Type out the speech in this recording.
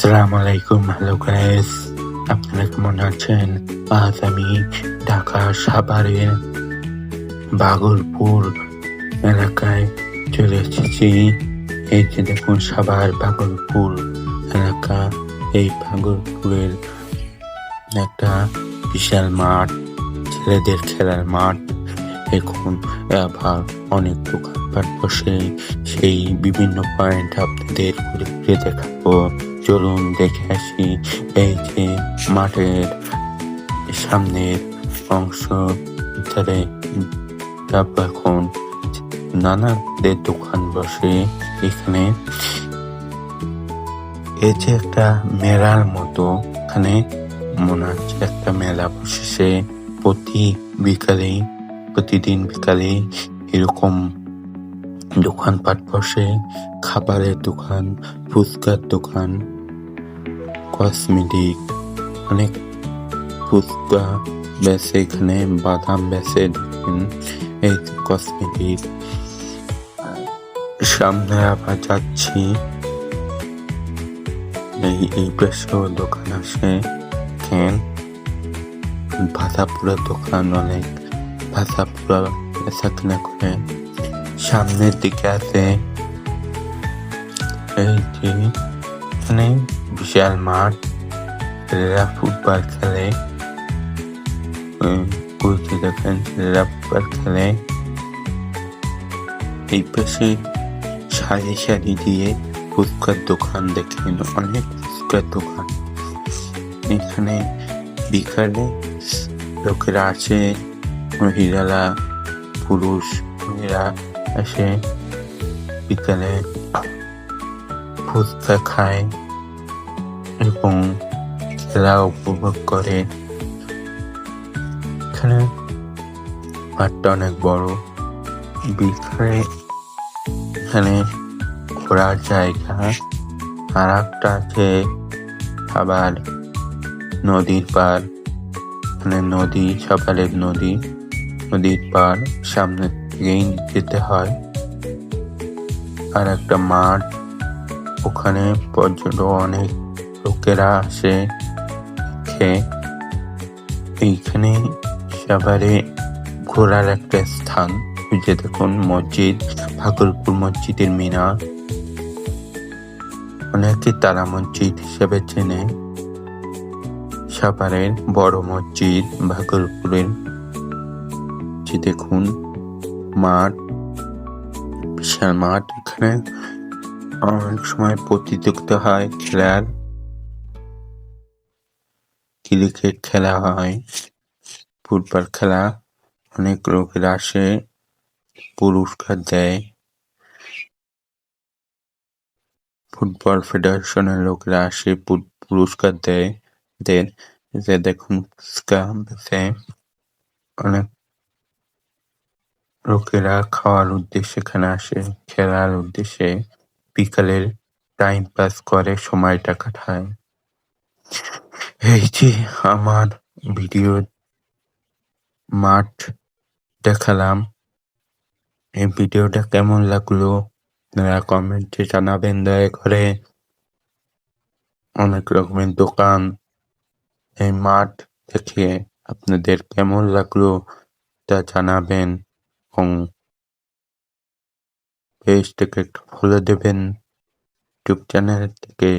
আসসালামু আলাইকুম hello guys আপনারা কেমন আছেন? আজ আমি ঢাকা সাভারের বাগলপুর এলাকায় চলে এসেছি। এই যে দেখুন, সাভার বাগলপুর এলাকা। এই বাগলপুরের একটা বিশাল মাঠ, ছেলেদের খেলার মাঠ। এখন আবার অনেক দোকানপাট বসে। সেই বিভিন্ন পয়েন্ট আপনাদের ঘুরে ঘুরে দেখাবো। চলুন দেখে আসি এই যে মাঠের সামনের অংশ। তারপর এখন নানাদের দোকান বসে। এখানে এই যে একটা মেলার মতো। এখানে মনে হচ্ছে একটা মেলা বসেছে। প্রতি বিকালে প্রতিদিন বিকালে এরকম দোকানপাট বসে। খাবারের দোকান, ফুচকার দোকান। কসমেটিক অনেক ফুচকা বেচে এখানে, বাদাম বেচে এই কসমেটিক সামনে আবার যাচ্ছি। এই এই পাশেও দোকান আছে দেখেন ভাষাপুরা দোকান অনেক। ভাষাপুরা বেচা কেনা করে। সামনের দিকে আছে। এই যে, এখানে বিশাল মাঠ, ছেলেরা ফুটবল খেলে কুইতে দেখেন ছেলেরা ফুটবল খেলে। এই পাশে সারি সারি দিয়ে ফুচকার দোকান দেখেন, অনেক ফুচকার দোকান। এখানে বিকালে লোকেরা আছে মহিলারা, পুরুষ মেয়েরা এসে বিকালে ফুচকা খায়। এবং খেলা উপভোগ করে। এখানে মাঠটা অনেক বড়। বিকালে এখানে ঘোরার জায়গা। আর একটা আছে আবার নদীর পার মানে নদী, সকালের নদী। নদীর পার সামনে থেকেই যেতে হয়। আর একটা মাঠ। ওখানে পর্যটক অনেক লোকেরা আসে দেখে এইখানে সাভারে ঘোরার একটা স্থান। যে দেখুন, মসজিদ ভাগলপুর মসজিদের মিনার। অনেকে তারা মসজিদ হিসেবে চেনে। সাভারের বড় মসজিদ, ভাগলপুরের। যে দেখুন, মাঠ, বিশাল মাঠ। এখানে অনেক সময় প্রতিযোগিতা হয়, খেলার। ক্রিকেট খেলা হয়। ফুটবল খেলা অনেক লোকেরা আসে, পুরস্কার দেয়। ফুটবল ফেডারেশনের লোকেরা আসে পুরস্কার দেয়, দেন যে দেখুন অনেক লোকেরা খাওয়ার উদ্দেশ্যে এখানে আসে, খেলার উদ্দেশ্যে বিকালের টাইম পাস করে, সময়টা কাটায়। এই যে আমার ভিডিও মাঠ দেখালাম। এই ভিডিওটা কেমন লাগল আপনারা কমেন্টে জানাবেন, দয়া করে। অনেক রকমের দোকান। এই মাঠ দেখে আপনাদের কেমন লাগল তা জানাবেন এবং পেজটাকে একটু ফলো দেবেন। ইউটিউব চ্যানেল থেকে